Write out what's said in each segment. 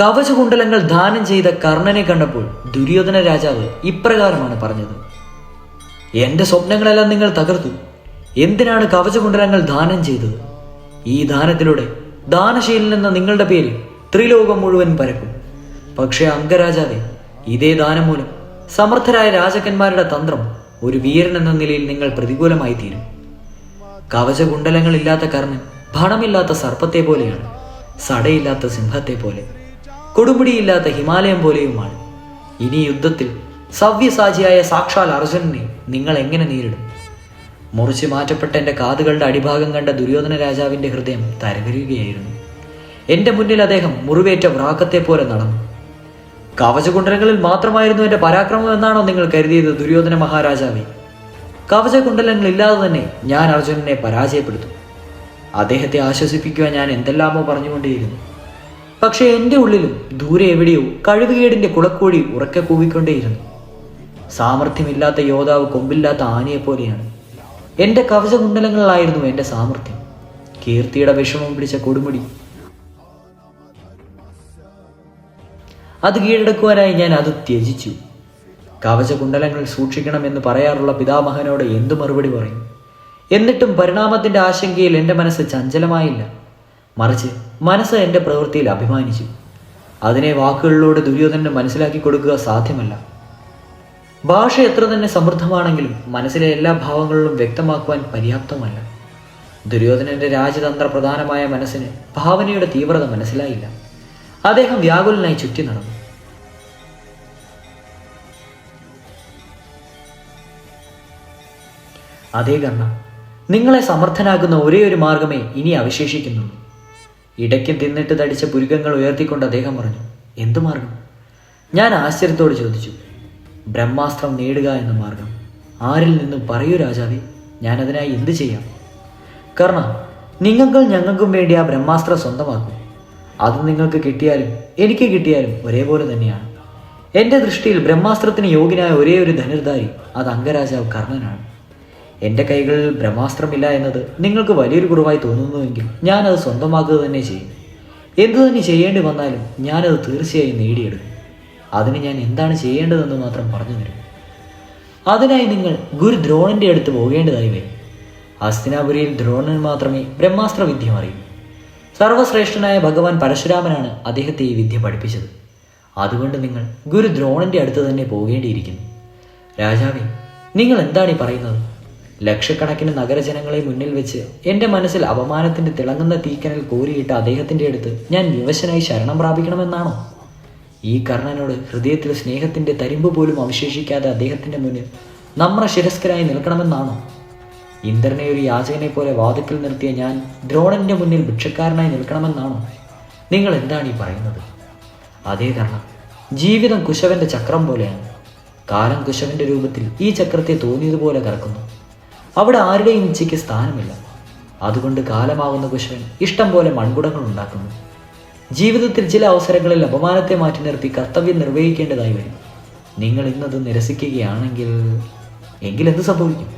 കവചകുണ്ടലങ്ങൾ ദാനം ചെയ്ത കർണനെ കണ്ടപ്പോൾ ദുര്യോധന രാജാവ് ഇപ്രകാരമാണ് പറഞ്ഞത്. എന്റെ സ്വപ്നങ്ങളെല്ലാം നിങ്ങൾ തകർത്തു. എന്തിനാണ് കവചകുണ്ടലങ്ങൾ ദാനം ചെയ്തത്? ഈ ദാനത്തിലൂടെ ദാനശീലൻ എന്ന നിങ്ങളുടെ പേര് ത്രിലോകം മുഴുവൻ പരക്കും. പക്ഷേ അംഗരാജാവെ ഇതേ ദാനം മൂലം സമർത്ഥരായ രാജാക്കന്മാരുടെ തന്ത്രം ഒരു വീരൻ എന്ന നിലയിൽ നിങ്ങൾ പ്രതികൂലമായി തീരും കവചകുണ്ടലങ്ങളില്ലാത്ത കർണൻ ഭണമില്ലാത്ത സർപ്പത്തെ പോലെയാണ് സടയില്ലാത്ത സിംഹത്തെ പോലെ. കൊടുമുടിയില്ലാത്ത ഹിമാലയം പോലെയുമാണ്. ഇനി യുദ്ധത്തിൽ സവ്യസാചിയായ സാക്ഷാൽ അർജുനനെ നിങ്ങൾ എങ്ങനെ നേരിടും? മുറിച്ചു മാറ്റപ്പെട്ട എന്റെ കാതുകളുടെ അടിഭാഗം കണ്ട ദുര്യോധന രാജാവിന്റെ ഹൃദയം തരകരുകയായിരുന്നു എന്റെ മുന്നിൽ അദ്ദേഹം മുറിവേറ്റ വ്രാക്കത്തെ പോലെ നടന്നു. കവചകുണ്ടലങ്ങളിൽ മാത്രമായിരുന്നു എന്റെ പരാക്രമം എന്നാണോ നിങ്ങൾ കരുതിയത് ദുര്യോധന മഹാരാജാവേ? കവചകുണ്ടലങ്ങൾ ഇല്ലാതെ തന്നെ ഞാൻ അർജുനനെ പരാജയപ്പെടുത്തും. അദ്ദേഹത്തെ ആശ്വസിപ്പിക്കുവാൻ ഞാൻ എന്തെല്ലാമോ പറഞ്ഞുകൊണ്ടേയിരുന്നു. പക്ഷേ എന്റെ ഉള്ളിലും ദൂരെ എവിടെയോ കഴിവുകേടിന്റെ കുളക്കോഴി ഉറക്കെ കൂവിക്കൊണ്ടേയിരുന്നു. സാമർഥ്യമില്ലാത്ത യോദ്ധാവ് കൊമ്പില്ലാത്ത ആനയെ പോലെയാണ്. എന്റെ കവചകുണ്ടലങ്ങളിലായിരുന്നു എന്റെ സാമർഥ്യം. കീർത്തിയുടെ വിഷമം പിടിച്ച കൊടുമുടി. അത് കീഴടക്കുവാനായി ഞാൻ അത് ത്യജിച്ചു. കവചകുണ്ടലങ്ങൾ സൂക്ഷിക്കണമെന്ന് പറയാറുള്ള പിതാമഹനോട് എന്തു മറുപടി പറയും? എന്നിട്ടും പരിണാമത്തിന്റെ ആശങ്കയിൽ എന്റെ മനസ്സ് ചഞ്ചലമായില്ല. മറിച്ച് മനസ്സ് എന്റെ പ്രവൃത്തിയിൽ അഭിമാനിച്ചു. അതിനെ വാക്കുകളിലൂടെ ദുര്യോധനന് മനസ്സിലാക്കി കൊടുക്കുക സാധ്യമല്ല. ഭാഷ എത്ര തന്നെ സമൃദ്ധമാണെങ്കിലും മനസ്സിലെ എല്ലാ ഭാവങ്ങളിലും വ്യക്തമാക്കുവാൻ പര്യാപ്തമല്ല. ദുര്യോധനന്റെ രാജതന്ത്ര പ്രധാനമായ മനസ്സിന് ഭാവനയുടെ തീവ്രത മനസ്സിലായില്ല. അദ്ദേഹം വ്യാകുലനായി ചുറ്റി നടന്നു. അതേ കർണ നിങ്ങളെ സമർത്ഥനാക്കുന്ന ഒരേ ഒരു മാർഗമേ ഇനി അവശേഷിക്കുന്നുള്ളൂ. ഇടയ്ക്കും തിന്നിട്ട് തടിച്ച പുരുകങ്ങൾ ഉയർത്തിക്കൊണ്ട് അദ്ദേഹം പറഞ്ഞു എന്തു മാർഗം? ഞാൻ ആശ്ചര്യത്തോട് ചോദിച്ചു ബ്രഹ്മാസ്ത്രം നേടുക എന്ന മാർഗം. ആരിൽ നിന്നും പറയൂ രാജാവേ ഞാൻ അതിനായി എന്തു ചെയ്യാം? കർണ നിങ്ങൾക്കും ഞങ്ങൾക്കും വേണ്ടി ആ ബ്രഹ്മാസ്ത്രം സ്വന്തമാക്കും. അത് നിങ്ങൾക്ക് കിട്ടിയാലും എനിക്ക് കിട്ടിയാലും ഒരേപോലെ തന്നെയാണ്. എന്റെ ദൃഷ്ടിയിൽ ബ്രഹ്മാസ്ത്രത്തിന് യോഗ്യനായ ഒരേ ഒരു ധനുർധാരി അത് അംഗരാജാവ് കർണനാണ്. എന്റെ കൈകളിൽ ബ്രഹ്മാസ്ത്രമില്ല എന്നത് നിങ്ങൾക്ക് വലിയൊരു കുറവായി തോന്നുന്നുവെങ്കിൽ ഞാനത് സ്വന്തമാക്കുക തന്നെ ചെയ്യും. എന്തു തന്നെ ചെയ്യേണ്ടി വന്നാലും ഞാനത് തീർച്ചയായും നേടിയെടുക്കും. അതിന് ഞാൻ എന്താണ് ചെയ്യേണ്ടതെന്ന് മാത്രം പറഞ്ഞു തരും. അതിനായി നിങ്ങൾ ഗുരു ദ്രോണന്റെ അടുത്ത് പോകേണ്ടതായി വരും. ഹസ്തിനാപുരിയിൽ ദ്രോണൻ മാത്രമേ ബ്രഹ്മാസ്ത്ര വിദ്യ അറിയൂ. സർവശ്രേഷ്ഠനായ ഭഗവാൻ പരശുരാമനാണ് അദ്ദേഹത്തെ ഈ വിദ്യ പഠിപ്പിച്ചത്. അതുകൊണ്ട് നിങ്ങൾ ഗുരു ദ്രോണന്റെ അടുത്ത് തന്നെ പോകേണ്ടിയിരിക്കുന്നു. രാജാവേ നിങ്ങൾ എന്താണ് ഈ പറയുന്നത്? ലക്ഷക്കണക്കിന് നഗരജനങ്ങളെ മുന്നിൽ വെച്ച് എന്റെ മനസ്സിൽ അപമാനത്തിന്റെ തിളങ്ങുന്ന തീക്കനൽ കോരിയിട്ട അദ്ദേഹത്തിന്റെ അടുത്ത് ഞാൻ വിവശനായി ശരണം പ്രാപിക്കണമെന്നാണോ? ഈ കർണനോട് ഹൃദയത്തിൽ സ്നേഹത്തിന്റെ തരിമ്പ് പോലും അവശേഷിക്കാതെ അദ്ദേഹത്തിന്റെ മുന്നിൽ നമ്ര ശിരസ്കരായി നിൽക്കണമെന്നാണോ? ഇന്ദ്രനെ ഒരു യാചകനെ പോലെ വാതിക്കൽ നിർത്തിയ ഞാൻ ദ്രോണന്റെ മുന്നിൽ ഭിക്ഷക്കാരനായി നിൽക്കണമെന്നാണോ? നിങ്ങൾ എന്താണ് ഈ പറയുന്നത്? അതേ കർണ ജീവിതം കുശവന്റെ ചക്രം പോലെയാണ്. കാലം കുശവന്റെ രൂപത്തിൽ ഈ ചക്രത്തെ തോന്നിയതുപോലെ കറക്കുന്നു. അവിടെ ആരുടെയും ഇച്ഛയ്ക്ക് സ്ഥാനമില്ല. അതുകൊണ്ട് കാലമാകുന്ന കുശവൻ ഇഷ്ടം പോലെ മൺകുടങ്ങൾ ഉണ്ടാക്കുന്നു. ജീവിതത്തിൽ ചില അവസരങ്ങളിൽ അപമാനത്തെ മാറ്റി നിർത്തി കർത്തവ്യം നിർവഹിക്കേണ്ടതായി വരും. നിങ്ങൾ ഇന്നത് നിരസിക്കുകയാണെങ്കിൽ എങ്കിൽ എന്ത് സംഭവിക്കും?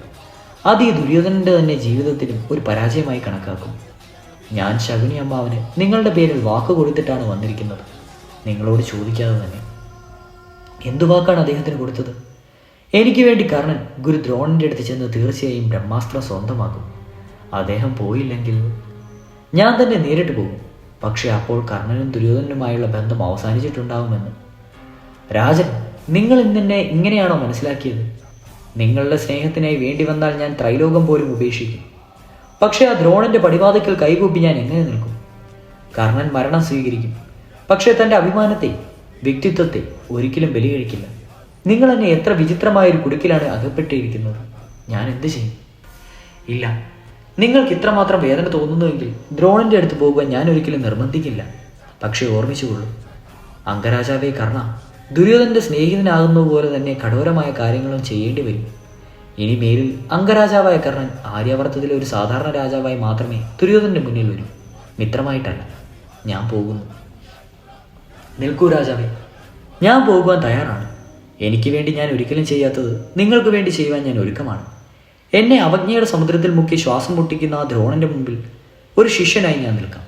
അത് ഈ ദുര്യോധനന്റെ തന്നെ ജീവിതത്തിലും ഒരു പരാജയമായി കണക്കാക്കും. ഞാൻ ശകുനി അമ്മാവന് നിങ്ങളുടെ പേരിൽ വാക്ക് കൊടുത്തിട്ടാണ് വന്നിരിക്കുന്നത്. നിങ്ങളോട് ചോദിക്കാതെ തന്നെ. എന്തു വാക്കാണ് അദ്ദേഹത്തിന് കൊടുത്തത്? എനിക്ക് വേണ്ടി കർണൻ ഗുരു ദ്രോണന്റെ അടുത്ത് ചെന്ന് തീർച്ചയായും ബ്രഹ്മാസ്ത്രം സ്വന്തമാക്കും. അദ്ദേഹം പോയില്ലെങ്കിൽ ഞാൻ തന്നെ നേരിട്ട് പോകും. പക്ഷേ അപ്പോൾ കർണനും ദുര്യോധനനുമായുള്ള ബന്ധം അവസാനിച്ചിട്ടുണ്ടാവുമെന്ന്. രാജൻ നിങ്ങൾ ഇന്നെന്നെ ഇങ്ങനെയാണോ മനസ്സിലാക്കിയത്? നിങ്ങളുടെ സ്നേഹത്തിനായി വേണ്ടി വന്നാൽ ഞാൻ ത്രൈലോകം പോലും ഉപേക്ഷിക്കും. പക്ഷേ ആ ദ്രോണന്റെ പടിവാതിക്കൽ കൈകൂപ്പി ഞാൻ എങ്ങനെ നിൽക്കും? കർണൻ മരണം സ്വീകരിക്കും. പക്ഷേ തന്റെ അഭിമാനത്തെ വ്യക്തിത്വത്തെ ഒരിക്കലും ബലി കഴിക്കില്ല നിങ്ങൾ എന്നെ എത്ര വിചിത്രമായ ഒരു കുടുക്കിലാണ് അകപ്പെട്ടിരിക്കുന്നത്. ഞാൻ എന്ത് ചെയ്യും? ഇല്ല. നിങ്ങൾക്ക് ഇത്രമാത്രം വേദന തോന്നുന്നുവെങ്കിൽ ദ്രോണിന്റെ അടുത്ത് പോകുവാൻ ഞാൻ ഒരിക്കലും നിർബന്ധിക്കില്ല. പക്ഷേ ഓർമ്മിച്ചുകൊള്ളൂ. അങ്കരാജാവേ കർണ ദുര്യോധന്റെ സ്നേഹിതനാകുന്ന പോലെ തന്നെ കഠോരമായ കാര്യങ്ങളും ചെയ്യേണ്ടി വരും. ഇനി മേലിൽ അംഗരാജാവായ കർണൻ ആര്യവർത്തത്തിലെ ഒരു സാധാരണ രാജാവായി മാത്രമേ ദുര്യോധന്റെ മുന്നിൽ വരൂ. മിത്രമായിട്ടല്ല. ഞാൻ പോകുന്നു. നിൽക്കൂ രാജാവേ. ഞാൻ പോകുവാൻ തയ്യാറാണ്. എനിക്ക് വേണ്ടി ഞാൻ ഒരിക്കലും ചെയ്യാത്തത് നിങ്ങൾക്ക് വേണ്ടി ചെയ്യുവാൻ ഞാൻ ഒരുക്കമാണ്. എന്നെ അവജ്ഞയുടെ സമുദ്രത്തിൽ മുക്കി ശ്വാസം മുട്ടിക്കുന്ന ആ ദ്രോണന്റെ മുമ്പിൽ ഒരു ശിഷ്യനായി ഞാൻ നിൽക്കാം.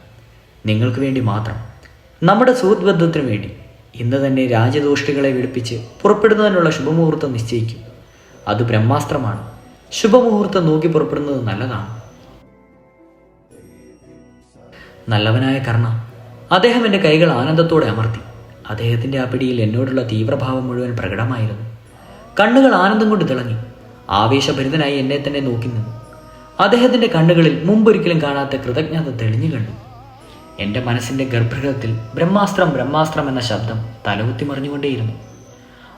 നിങ്ങൾക്ക് വേണ്ടി മാത്രം. നമ്മുടെ സുഹൃത്ബന്ധത്തിനു വേണ്ടി. ഇന്ന് തന്നെ രാജദോഷ്ടികളെ വിളിപ്പിച്ച് പുറപ്പെടുന്നതിനുള്ള ശുഭമുഹൂർത്തം നിശ്ചയിക്കും. അത് ബ്രഹ്മാസ്ത്രമാണ്. ശുഭമുഹൂർത്തം നോക്കി പുറപ്പെടുന്നത് നല്ലതാണ്. നല്ലവനായ കർണ അദ്ദേഹം എന്റെ കൈകൾ ആനന്ദത്തോടെ അമർത്തി. അദ്ദേഹത്തിന്റെ ആ പിടിയിൽ എന്നോടുള്ള തീവ്രഭാവം മുഴുവൻ പ്രകടമായിരുന്നു. കണ്ണുകൾ ആനന്ദം കൊണ്ട് തിളങ്ങി. ആവേശഭരിതനായി എന്നെ തന്നെ നോക്കി നിന്നു. അദ്ദേഹത്തിന്റെ കണ്ണുകളിൽ മുമ്പൊരിക്കലും കാണാത്ത കൃതജ്ഞത തെളിഞ്ഞു കണ്ടു. എന്റെ മനസ്സിന്റെ ഗർഭഗൃഹത്തിൽ ബ്രഹ്മാസ്ത്രം ബ്രഹ്മാസ്ത്രം എന്ന ശബ്ദം തലകുത്തി മറിഞ്ഞുകൊണ്ടേയിരുന്നു.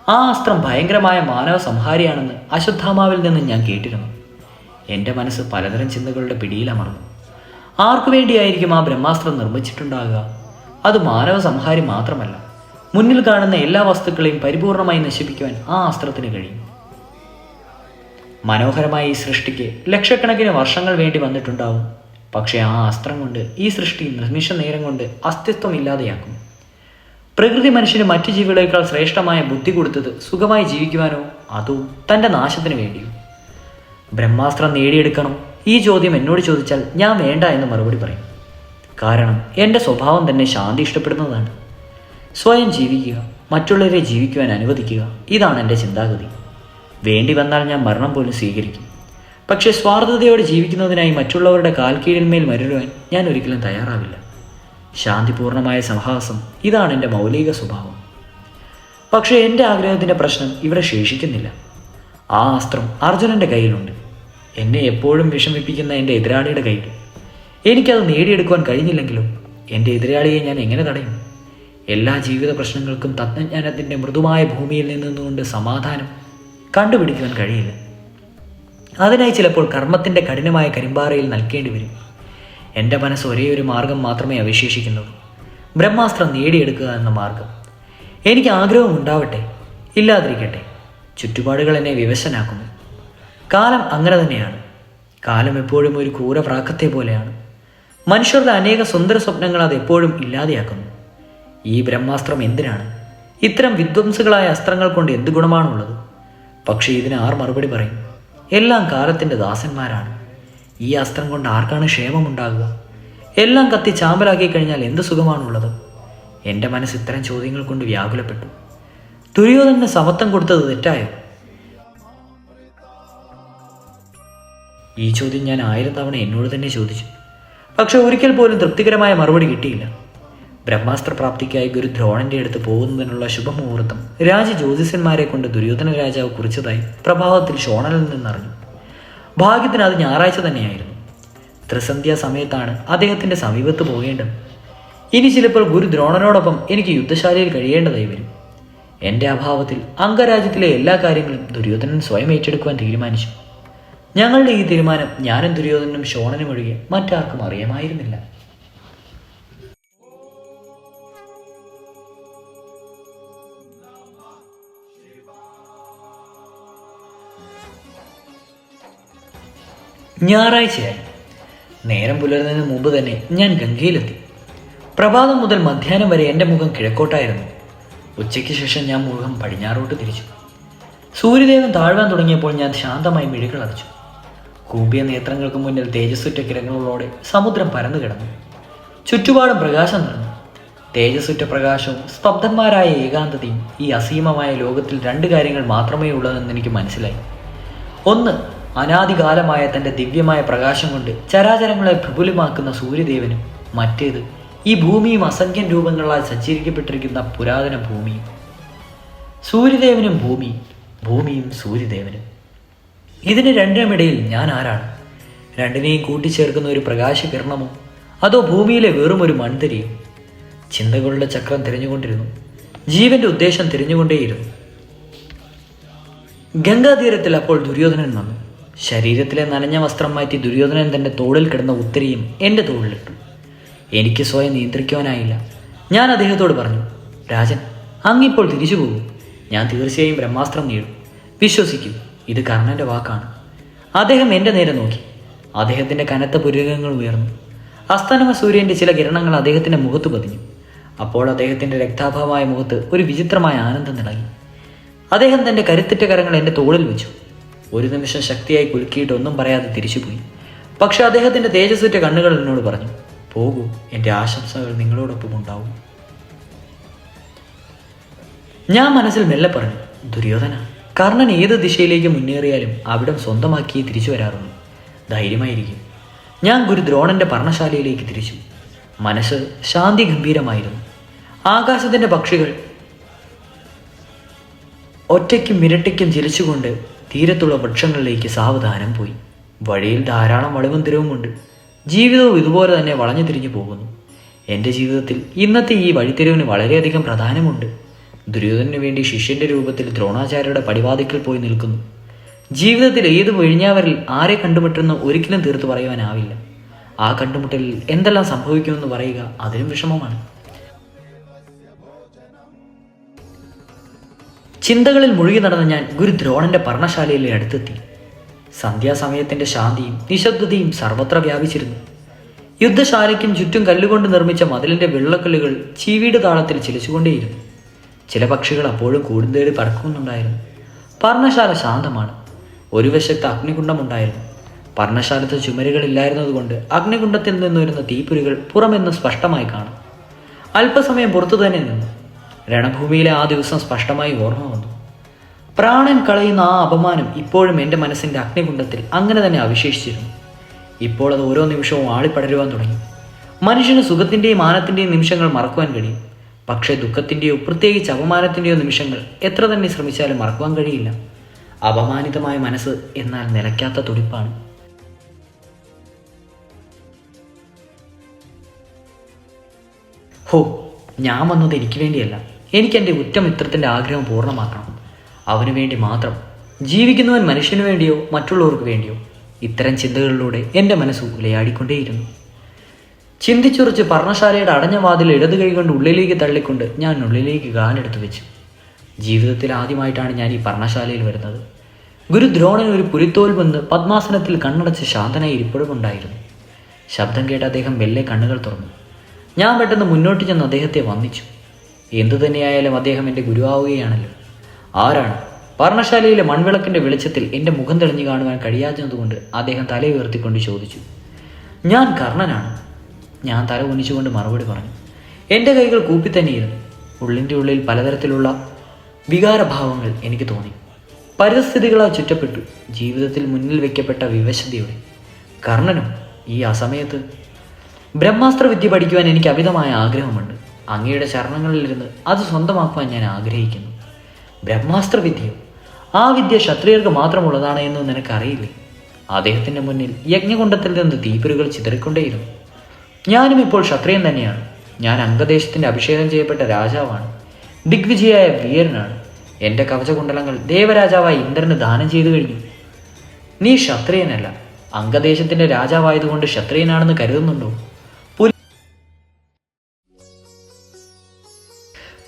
ആ അസ്ത്രം ഭയങ്കരമായ മാനവ സംഹാരിയാണെന്ന് അശ്വത്ഥാമാവിൽ നിന്ന് ഞാൻ കേട്ടിരുന്നു. എന്റെ മനസ്സ് പലതരം ചിന്തകളുടെ പിടിയിലമർന്നു ആർക്കു വേണ്ടിയായിരിക്കും ആ ബ്രഹ്മാസ്ത്രം നിർമ്മിച്ചിട്ടുണ്ടാകുക? അത് മാനവ സംഹാരി മാത്രമല്ല. മുന്നിൽ കാണുന്ന എല്ലാ വസ്തുക്കളെയും പരിപൂർണമായി നശിപ്പിക്കുവാൻ ആ അസ്ത്രത്തിന് കഴിയും. മനോഹരമായ ഈ സൃഷ്ടിക്ക് ലക്ഷക്കണക്കിന് വർഷങ്ങൾ വേണ്ടി വന്നിട്ടുണ്ടാവും. പക്ഷേ ആ അസ്ത്രം കൊണ്ട് ഈ സൃഷ്ടി നിമിഷ നേരം കൊണ്ട് അസ്തിത്വം ഇല്ലാതെയാക്കും പ്രകൃതി മനുഷ്യന് മറ്റു ജീവികളേക്കാൾ ശ്രേഷ്ഠമായ ബുദ്ധി കൊടുത്തത് സുഖമായി ജീവിക്കുവാനോ അതോ തന്റെ നാശത്തിന് വേണ്ടിയോ? ബ്രഹ്മാസ്ത്രം നേടിയെടുക്കണം? ഈ ചോദ്യം എന്നോട് ചോദിച്ചാൽ ഞാൻ വേണ്ട എന്ന് മറുപടി പറയും. കാരണം എന്റെ സ്വഭാവം തന്നെ ശാന്തി ഇഷ്ടപ്പെടുന്നതാണ്. സ്വയം ജീവിക്കുക മറ്റുള്ളവരെ ജീവിക്കുവാൻ അനുവദിക്കുക. ഇതാണ് എന്റെ ചിന്താഗതി. വേണ്ടി വന്നാൽ ഞാൻ മരണം പോലും സ്വീകരിക്കും. പക്ഷേ സ്വാർത്ഥതയോടെ ജീവിക്കുന്നതിനായി മറ്റുള്ളവരുടെ കാൽക്കീഴിന്മേൽ മരുരുവാൻ ഞാൻ ഒരിക്കലും തയ്യാറാവില്ല. ശാന്തിപൂർണമായ സഹവാസം ഇതാണ് എന്റെ മൗലിക സ്വഭാവം. പക്ഷേ എന്റെ ആഗ്രഹത്തിന്റെ പ്രശ്നം ഇവിടെ ശേഷിക്കുന്നില്ല. ആ അസ്ത്രം അർജുനന്റെ കയ്യിലുണ്ട്. എന്നെ എപ്പോഴും വിഷമിപ്പിക്കുന്ന എന്റെ എതിരാളിയുടെ കയ്യിൽ. എനിക്കത് നേടിയെടുക്കുവാൻ കഴിഞ്ഞില്ലെങ്കിലും എന്റെ എതിരാളിയെ ഞാൻ എങ്ങനെ തടയും? എല്ലാ ജീവിത പ്രശ്നങ്ങൾക്കും തത്വജ്ഞാനത്തിന്റെ മൃദുവായ ഭൂമിയിൽ നിന്നുകൊണ്ട് സമാധാനം കണ്ടുപിടിക്കുവാൻ കഴിയില്ല. അതിനായി ചിലപ്പോൾ കർമ്മത്തിന്റെ കഠിനമായ കരിമ്പാറയിൽ നൽകേണ്ടി വരും. എന്റെ മനസ്സ് ഒരേ ഒരു മാർഗം മാത്രമേ അവശേഷിക്കുന്നുള്ളൂ. ബ്രഹ്മാസ്ത്രം നേടിയെടുക്കുക എന്ന മാർഗം. എനിക്ക് ആഗ്രഹം ഉണ്ടാവട്ടെ ഇല്ലാതിരിക്കട്ടെ. ചുറ്റുപാടുകൾ എന്നെ വിവശനാക്കുന്നു. കാലം അങ്ങനെ തന്നെയാണ്. കാലം എപ്പോഴും ഒരു ക്രൂരവ്രാക്കത്തെ പോലെയാണ്. മനുഷ്യരുടെ അനേക സുന്ദര സ്വപ്നങ്ങൾ അത് എപ്പോഴും ഇല്ലാതെയാക്കുന്നു. ഈ ബ്രഹ്മാസ്ത്രം എന്തിനാണ്? ഇത്തരം വിധ്വംസുകളായ അസ്ത്രങ്ങൾ കൊണ്ട് എന്ത് ഗുണമാണുള്ളത്? പക്ഷേ ഇതിന് ആർ മറുപടി പറയും? എല്ലാം കാലത്തിന്റെ ദാസന്മാരാണ്. ഈ അസ്ത്രം കൊണ്ട് ആർക്കാണ് ക്ഷേമമുണ്ടാകുക? എല്ലാം കത്തി ചാമ്പലാക്കി കഴിഞ്ഞാൽ എന്ത് സുഖമാണുള്ളത്? എന്റെ മനസ്സ് ഇത്തരം ചോദ്യങ്ങൾ കൊണ്ട് വ്യാകുലപ്പെട്ടു. ദുര്യോധനന് സമത്വം കൊടുത്തത് തെറ്റായോ? ഈ ചോദ്യം ഞാൻ ആയിരം തവണ എന്നോട് തന്നെ ചോദിച്ചു. പക്ഷെ ഒരിക്കൽ പോലും തൃപ്തികരമായ മറുപടി കിട്ടിയില്ല. ബ്രഹ്മാസ്ത്ര പ്രാപ്തിക്കായി ഗുരു ദ്രോണന്റെ അടുത്ത് പോകുന്നതിനുള്ള ശുഭമുഹൂർത്തം. രാജ ജ്യോതിഷന്മാരെ കൊണ്ട് ദുര്യോധന രാജാവ് കുറിച്ചതായി പ്രഭാവത്തിൽ ഷോണനിൽ നിന്നറിഞ്ഞു. ഭാഗ്യത്തിന് അത് ഞായറാഴ്ച തന്നെയായിരുന്നു. ത്രിസന്ധ്യ സമയത്താണ് അദ്ദേഹത്തിന്റെ സമീപത്ത് പോകേണ്ടത്. ഇനി ചിലപ്പോൾ ഗുരു ദ്രോണനോടൊപ്പം എനിക്ക് യുദ്ധശാലയിൽ കഴിയേണ്ടതായി വരും. എന്റെ അഭാവത്തിൽ അംഗരാജ്യത്തിലെ എല്ലാ കാര്യങ്ങളും ദുര്യോധനൻ സ്വയം ഏറ്റെടുക്കുവാൻ തീരുമാനിച്ചു. ഞങ്ങളുടെ ഈ തീരുമാനം ഞാനും ദുര്യോധനനും ഷോണനും ഒഴികെ മറ്റാർക്കും അറിയാമായിരുന്നില്ല. ഞായറാഴ്ചയായി നേരം പുലരുന്നതിന് മുമ്പ് തന്നെ ഞാൻ ഗംഗയിലെത്തി. പ്രഭാതം മുതൽ മധ്യാഹ്നം വരെ എന്റെ മുഖം കിഴക്കോട്ടായിരുന്നു. ഉച്ചയ്ക്ക് ശേഷം ഞാൻ മുഖം പടിഞ്ഞാറോട്ട് തിരിച്ചു. സൂര്യദേവൻ താഴ്വാൻ തുടങ്ങിയപ്പോൾ ഞാൻ ശാന്തമായി മിഴികൾ അടച്ചു. കൂമ്പിയ നേത്രങ്ങൾക്ക് മുന്നിൽ തേജസ്സുറ്റ കിരങ്ങളോടെ സമുദ്രം പരന്നു കിടന്നു. ചുറ്റുപാടും പ്രകാശം നിറഞ്ഞു. തേജസ്സുറ്റ പ്രകാശവും സ്തബ്ധന്മാരായ ഏകാന്തതയും ഈ അസീമമായ ലോകത്തിൽ രണ്ട് കാര്യങ്ങൾ മാത്രമേ ഉള്ളതെന്ന് എനിക്ക് മനസ്സിലായി. ഒന്ന് അനാദികാലമായ തന്റെ ദിവ്യമായ പ്രകാശം കൊണ്ട് ചരാചരങ്ങളെ പ്രഫുലമാക്കുന്ന സൂര്യദേവനും മറ്റേത് ഈ ഭൂമിയും അസംഖ്യം രൂപങ്ങളാൽ സജ്ജീകരിക്കപ്പെട്ടിരിക്കുന്ന പുരാതന ഭൂമിയും സൂര്യദേവനും ഭൂമിയും ഭൂമിയും സൂര്യദേവനും. ഇതിന് രണ്ടിനുമിടയിൽ ഞാൻ ആരാണ്? രണ്ടിനെയും കൂട്ടിച്ചേർക്കുന്ന ഒരു പ്രകാശകിരണമോ അതോ ഭൂമിയിലെ വെറും ഒരു മൺതരിയോ? ചിന്തകളുടെ ചക്രം തിരഞ്ഞുകൊണ്ടിരുന്നു. ജീവന്റെ ഉദ്ദേശം തിരിഞ്ഞുകൊണ്ടേയിരുന്നു. ഗംഗാതീരത്തിൽ അപ്പോൾ ദുര്യോധനൻ വന്നു. ശരീരത്തിലെ നനഞ്ഞ വസ്ത്രം മാറ്റി ദുര്യോധനൻ തന്റെ തോളിൽ കിടന്ന ഉത്തരിയും എന്റെ തോളിലിട്ടു. എനിക്ക് സ്വയം നിയന്ത്രിക്കുവാനായില്ല. ഞാൻ അദ്ദേഹത്തോട് പറഞ്ഞു രാജൻ അങ്ങിപ്പോൾ തിരിച്ചു പോകും. ഞാൻ തീർച്ചയായും ബ്രഹ്മാസ്ത്രം നേടും. വിശ്വസിക്കും ഇത് കർണന്റെ വാക്കാണ്. അദ്ദേഹം എന്റെ നേരെ നോക്കി. അദ്ദേഹത്തിന്റെ കനത്ത പുരുകങ്ങൾ ഉയർന്നു. അസ്തനമ സൂര്യന്റെ ചില കിരണങ്ങൾ അദ്ദേഹത്തിന്റെ മുഖത്ത് പതിഞ്ഞു. അപ്പോൾ അദ്ദേഹത്തിന്റെ രക്താഭാവമായ മുഖത്ത് ഒരു വിചിത്രമായ ആനന്ദം നിളങ്ങി അദ്ദേഹം തന്റെ കരുത്തിറ്റ കരങ്ങൾ എന്റെ തോളിൽ വെച്ചു. ഒരു നിമിഷം ശക്തിയായി കുലുക്കിയിട്ട് ഒന്നും പറയാതെ തിരിച്ചുപോയി. പക്ഷെ അദ്ദേഹത്തിന്റെ തേജസ്സുറ്റ കണ്ണുകൾ എന്നോട് പറഞ്ഞു പോകൂ എന്റെ ആശംസകൾ നിങ്ങളോടൊപ്പം ഉണ്ടാവും. ഞാൻ മനസ്സിൽ മെല്ലെ പറഞ്ഞു ദുര്യോധന കർണൻ ഏത് ദിശയിലേക്ക് മുന്നേറിയാലും അവിടം സ്വന്തമാക്കി തിരിച്ചു വരാറുള്ളൂ ധൈര്യമായിരിക്കും. ഞാൻ ഗുരു ദ്രോണന്റെ പർണശാലയിലേക്ക് തിരിച്ചു. മനസ്സ് ശാന്തി ഗംഭീരമായിരുന്നു ആകാശത്തിന്റെ പക്ഷികൾ ഒറ്റയ്ക്കും മിരട്ടിക്കും ചിരിച്ചുകൊണ്ട് തീരത്തുള്ള വൃക്ഷങ്ങളിലേക്ക് സാവധാനം പോയി. വഴിയിൽ ധാരാളം വളവും ജീവിതവും ഇതുപോലെ തന്നെ വളഞ്ഞു തിരിഞ്ഞു പോകുന്നു. എന്റെ ജീവിതത്തിൽ ഇന്നത്തെ ഈ വഴിത്തിരിവിന് വളരെയധികം പ്രാധാന്യമുണ്ട്. ദുര്യോധനു വേണ്ടി ശിഷ്യന്റെ രൂപത്തിൽ ദ്രോണാചാര്യയുടെ പടിവാതിക്കൽ പോയി നിൽക്കുന്നു. ജീവിതത്തിൽ ഏത് വിഴിഞ്ഞാവരിൽ ആരെ കണ്ടുമുട്ടെന്ന് ഒരിക്കലും തീർത്തു പറയുവാനാവില്ല. ആ കണ്ടുമുട്ടലിൽ എന്തെല്ലാം സംഭവിക്കുമെന്ന് പറയുക അതിലും വിഷമമാണ്. ചിന്തകളിൽ മുഴുകി നടന്ന ഞാൻ ഗുരു ദ്രോണന്റെ പർണശാലയിലെ അടുത്തെത്തി. സന്ധ്യാസമയത്തിന്റെ ശാന്തിയും നിശബ്ദതയും സർവത്ര വ്യാപിച്ചിരുന്നു. യുദ്ധശാലയ്ക്കും ചുറ്റും കല്ലുകൊണ്ട് നിർമ്മിച്ച മതിലിന്റെ വെള്ളക്കല്ലുകൾ ചീവീട് താളത്തിൽ ചിലിച്ചുകൊണ്ടേയിരുന്നു. ചില പക്ഷികൾ അപ്പോഴും കൂടുന്നേടി പറക്കുന്നുണ്ടായിരുന്നു പർണശാല ശാന്തമാണ്. ഒരു വശത്ത് അഗ്നികുണ്ഡമുണ്ടായിരുന്നു പർണശാലത്ത് ചുമരുകളില്ലായിരുന്നതുകൊണ്ട് അഗ്നികുണ്ഡത്തിൽ നിന്നുവരുന്ന തീപ്പുരികൾ പുറമെന്ന് സ്പഷ്ടമായി കാണും. അല്പസമയം പുറത്തു തന്നെ നിന്നു. രണഭൂമിയിലെ ആ ദിവസം സ്പഷ്ടമായി ഓർമ്മ വന്നു. പ്രാണൻ കളയുന്ന ആ അപമാനം ഇപ്പോഴും എന്റെ മനസ്സിന്റെ അഗ്നികുണ്ഡത്തിൽ അങ്ങനെ തന്നെ അവശേഷിച്ചിരുന്നു. ഇപ്പോൾ അത് ഓരോ നിമിഷവും ആളിപ്പടരുവാൻ തുടങ്ങി. മനുഷ്യന് സുഖത്തിന്റെയും മാനത്തിന്റെയും നിമിഷങ്ങൾ മറക്കുവാൻ കഴിയും. പക്ഷേ ദുഃഖത്തിന്റെയോ പ്രത്യേകിച്ച് അപമാനത്തിന്റെയോ നിമിഷങ്ങൾ എത്ര തന്നെ ശ്രമിച്ചാലും മറക്കുവാൻ കഴിയില്ല. അപമാനിതമായ മനസ്സ് എന്നാൽ നിലയ്ക്കാത്ത തുടിപ്പാണ്. ഹോ ഞാൻ വന്നത് എനിക്ക് വേണ്ടിയല്ല. എനിക്ക് എന്റെ ഉറ്റമിത്രത്തിന്റെ ആഗ്രഹം പൂർണമാക്കണം. അവന് വേണ്ടി മാത്രം. ജീവിക്കുന്നവൻ മനുഷ്യന് വേണ്ടിയോ മറ്റുള്ളവർക്ക് വേണ്ടിയോ. ഇത്തരം ചിന്തകളിലൂടെ എന്റെ മനസ്സ് ഉലയാടിക്കൊണ്ടേയിരുന്നു. ചിന്തിച്ചുറച്ച് പർണശാലയുടെ അടഞ്ഞ വാതിൽ ഇടത് കൈ കൊണ്ട് ഉള്ളിലേക്ക് തള്ളിക്കൊണ്ട് ഞാൻ ഉള്ളിലേക്ക് കാലെടുത്ത് വെച്ചു. ജീവിതത്തിൽ ആദ്യമായിട്ടാണ് ഞാൻ ഈ പർണശാലയിൽ വരുന്നത്. ഗുരു ദ്രോണൻ ഒരു പുലിത്തോൽ വന്ന് പത്മാസനത്തിൽ കണ്ണടച്ച് ശാന്തനായി ഇരിപ്പോഴും ഉണ്ടായിരുന്നു. ശബ്ദം കേട്ട് അദ്ദേഹം മെല്ലെ കണ്ണുകൾ തുറന്നു. ഞാൻ പെട്ടെന്ന് മുന്നോട്ട് ചെന്ന് അദ്ദേഹത്തെ വന്ദിച്ചു. എന്തു തന്നെയായാലും അദ്ദേഹം എന്റെ ഗുരുവാവുകയാണല്ലോ. ആരാണ്? പർണശാലയിലെ മൺവിളക്കിന്റെ വെളിച്ചത്തിൽ എന്റെ മുഖം തെളിഞ്ഞു കാണുവാൻ കഴിയാത്തതുകൊണ്ട് അദ്ദേഹം തല ഉയർത്തിക്കൊണ്ട് ചോദിച്ചു ഞാൻ കർണനാണ്. ഞാൻ തല കുനിച്ചുകൊണ്ട് മറുപടി പറഞ്ഞു എന്റെ കൈകൾ കൂപ്പി തന്നെയിരുന്നു ഉള്ളിന്റെ ഉള്ളിൽ പലതരത്തിലുള്ള വികാരഭാവങ്ങൾ എനിക്ക് തോന്നി. പരിസ്ഥിതികളാൽ ചുറ്റപ്പെട്ടു ജീവിതത്തിൽ മുന്നിൽ വെക്കപ്പെട്ട വിവശതയോടെ. കർണനും ഈ അസമയത്ത് ബ്രഹ്മാസ്ത്ര വിദ്യ പഠിക്കുവാൻ എനിക്ക് അമിതമായ ആഗ്രഹമുണ്ട്. അങ്ങയുടെ ചരണങ്ങളിലിരുന്ന് അത് സ്വന്തമാക്കുവാൻ ഞാൻ ആഗ്രഹിക്കുന്നു. ബ്രഹ്മാസ്ത്ര വിദ്യയോ? ആ വിദ്യ ക്ഷത്രിയർക്ക് മാത്രമുള്ളതാണ് എന്ന് നിനക്കറിയില്ലേ? അദ്ദേഹത്തിന്റെ മുന്നിൽ യജ്ഞകുണ്ടത്തിൽ നിന്ന് തീപ്പുരുകൾ ചിതറിക്കൊണ്ടേയിരുന്നു. ഞാനും ഇപ്പോൾ ക്ഷത്രിയൻ തന്നെയാണ്. ഞാൻ അംഗദേശത്തിന്റെ അഭിഷേകം ചെയ്യപ്പെട്ട രാജാവാണ്. ദിഗ്വിജയായ വീരനാണ്. എന്റെ കവചകുണ്ടലങ്ങൾ ദേവരാജാവായ ഇന്ദ്രന് ദാനം ചെയ്തു കഴിഞ്ഞു. നീ ക്ഷത്രിയനല്ല അംഗദേശത്തിന്റെ രാജാവായതുകൊണ്ട് ക്ഷത്രിയനാണെന്ന് കരുതുന്നുണ്ടോ?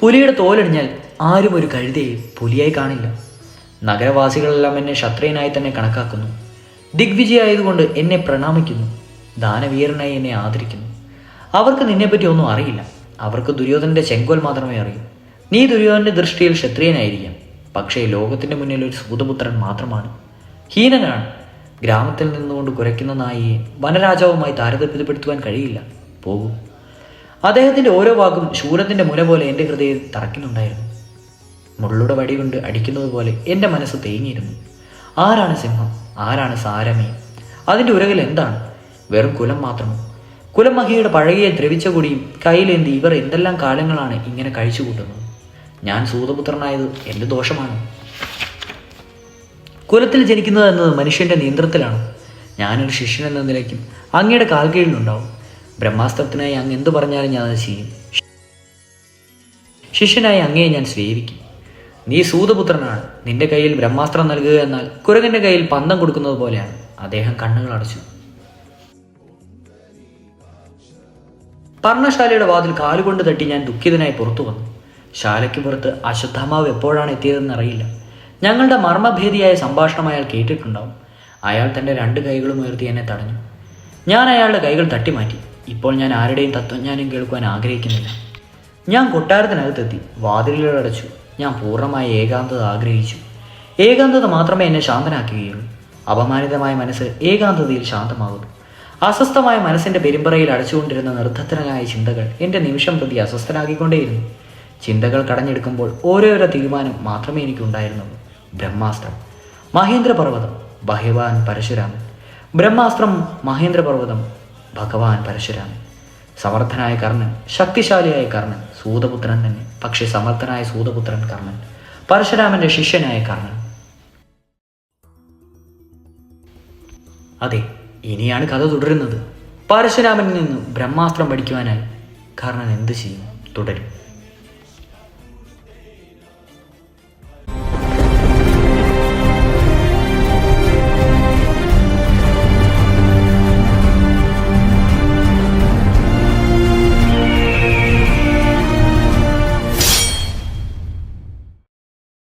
പുലിയുടെ തോലണിഞ്ഞാൽ ആരും ഒരു കഴുതയെ പുലിയായി കാണില്ല. നഗരവാസികളെല്ലാം എന്നെ ക്ഷത്രിയനായി തന്നെ കണക്കാക്കുന്നു. ദിഗ്വിജയായതുകൊണ്ട് എന്നെ പ്രണാമിക്കുന്നു. ദാനവീരനായി എന്നെ ആദരിക്കുന്നു. അവർക്ക് നിന്നെപ്പറ്റി ഒന്നും അറിയില്ല. അവർക്ക് ദുര്യോധനന്റെ ചെങ്കോൽ മാത്രമേ അറിയൂ. നീ ദുര്യോധനന്റെ ദൃഷ്ടിയിൽ ക്ഷത്രിയനായിരിക്കാം. പക്ഷേ ലോകത്തിന്റെ മുന്നിൽ ഒരു സൂതപുത്രൻ മാത്രമാണ്. ഹീനനാണ്. ഗ്രാമത്തിൽ നിന്നുകൊണ്ട് കുരയ്ക്കുന്ന നായിയെ വനരാജാവുമായി താരതമ്യപ്പെടുത്തുവാൻ കഴിയില്ല. പോകൂ. അദ്ദേഹത്തിന്റെ ഓരോ വാക്കും ശൂരത്തിന്റെ മുല പോലെ എന്റെ ഹൃദയം തറയ്ക്കുന്നുണ്ടായിരുന്നു മുള്ളുടെ വടി കൊണ്ട് അടിക്കുന്നത് പോലെ എന്റെ മനസ്സ് തേങ്ങിയിരുന്നു. ആരാണ് സിംഹം? ആരാണ് സാരമേ? അതിന്റെ ഉരകിൽ എന്താണ്? വെറും കുലം മാത്രമോ? കുലമഹിയുടെ പഴകിയ ദ്രവിച്ച കൂടിയും കയ്യിലേന്തി ഇവർ എന്തെല്ലാം കാലങ്ങളാണ് ഇങ്ങനെ കഴിച്ചു കൂട്ടുന്നത്? ഞാൻ സൂതപുത്രനായത് എന്റെ ദോഷമാണ്? കുലത്തിൽ ജനിക്കുന്നത് എന്നത് മനുഷ്യന്റെ നിയന്ത്രണത്തിലാണ്? ഞാനൊരു ശിഷ്യൻ എന്ന നിലയ്ക്കും അങ്ങയുടെ കാൽക്കീഴിലുണ്ടാവും ബ്രഹ്മാസ്ത്രത്തിനായി അങ്ങ് എന്തു പറഞ്ഞാലും ഞാൻ അത് ചെയ്യും. ശിഷ്യനായി അങ്ങയെ ഞാൻ സേവിക്കും നീ സൂതപുത്രനാണ്. നിന്റെ കയ്യിൽ ബ്രഹ്മാസ്ത്രം നൽകുക എന്നാൽ കുരങ്ങന്റെ കയ്യിൽ പന്തം കൊടുക്കുന്നത് പോലെയാണ്. അദ്ദേഹം കണ്ണുകൾ അടച്ചു. പർണശാലയുടെ വാതിൽ കാലുകൊണ്ട് തട്ടി ഞാൻ ദുഃഖിതനായി പുറത്തു വന്നു. ശാലയ്ക്ക് പുറത്ത് അശ്വത്ഥമാവ് എപ്പോഴാണ് എത്തിയതെന്ന് അറിയില്ല. ഞങ്ങളുടെ മർമ്മഭേദിയായ സംഭാഷണം അയാൾ കേട്ടിട്ടുണ്ടാവും. അയാൾ തന്റെ രണ്ട് കൈകളും ഉയർത്തി എന്നെ തടഞ്ഞു. ഞാൻ അയാളുടെ കൈകൾ തട്ടിമാറ്റി. ഇപ്പോൾ ഞാൻ ആരുടെയും തത്വജ്ഞാനം കേൾക്കുവാൻ ആഗ്രഹിക്കുന്നില്ല. ഞാൻ കൊട്ടാരത്തിനകത്തെത്തി വാതിലുകളടച്ചു ഞാൻ പൂർണമായി ഏകാന്തത ആഗ്രഹിച്ചു. ഏകാന്തത മാത്രമേ എന്നെ ശാന്തനാക്കുകയുള്ളൂ. അപമാനിതമായ മനസ്സ് ഏകാന്തതയിൽ ശാന്തമാകുന്നു. അസ്വസ്ഥമായ മനസ്സിന്റെ പെരുമ്പറയിൽ അടച്ചുകൊണ്ടിരുന്ന നിർദ്ധത്തനായ ചിന്തകൾ എന്റെ നിമിഷം പ്രതി അസ്വസ്ഥനാക്കിക്കൊണ്ടേയിരുന്നു. ചിന്തകൾ കടഞ്ഞെടുക്കുമ്പോൾ ഓരോരോ തീരുമാനം മാത്രമേ എനിക്കുണ്ടായിരുന്നുള്ളൂ. ബ്രഹ്മാസ്ത്രം മഹേന്ദ്രപർവതം ഭഗവാൻ പരശുരാമൻ. ബ്രഹ്മാസ്ത്രം മഹേന്ദ്രപർവതം ഭഗവാൻ പരശുരാമൻ സമർത്ഥനായ കർണൻ ശക്തിശാലിയായ കർണൻ സൂതപുത്രൻ തന്നെ. പക്ഷേ സമർത്ഥനായ സൂതപുത്രൻ കർണൻ പരശുരാമന്റെ ശിഷ്യനായ കർണൻ. അതെ ഇനിയാണ് കഥ തുടരുന്നത്. പരശുരാമനിൽ നിന്ന് ബ്രഹ്മാസ്ത്രം പഠിക്കുവാനായി കർണൻ എന്ത് ചെയ്യും? തുടരും.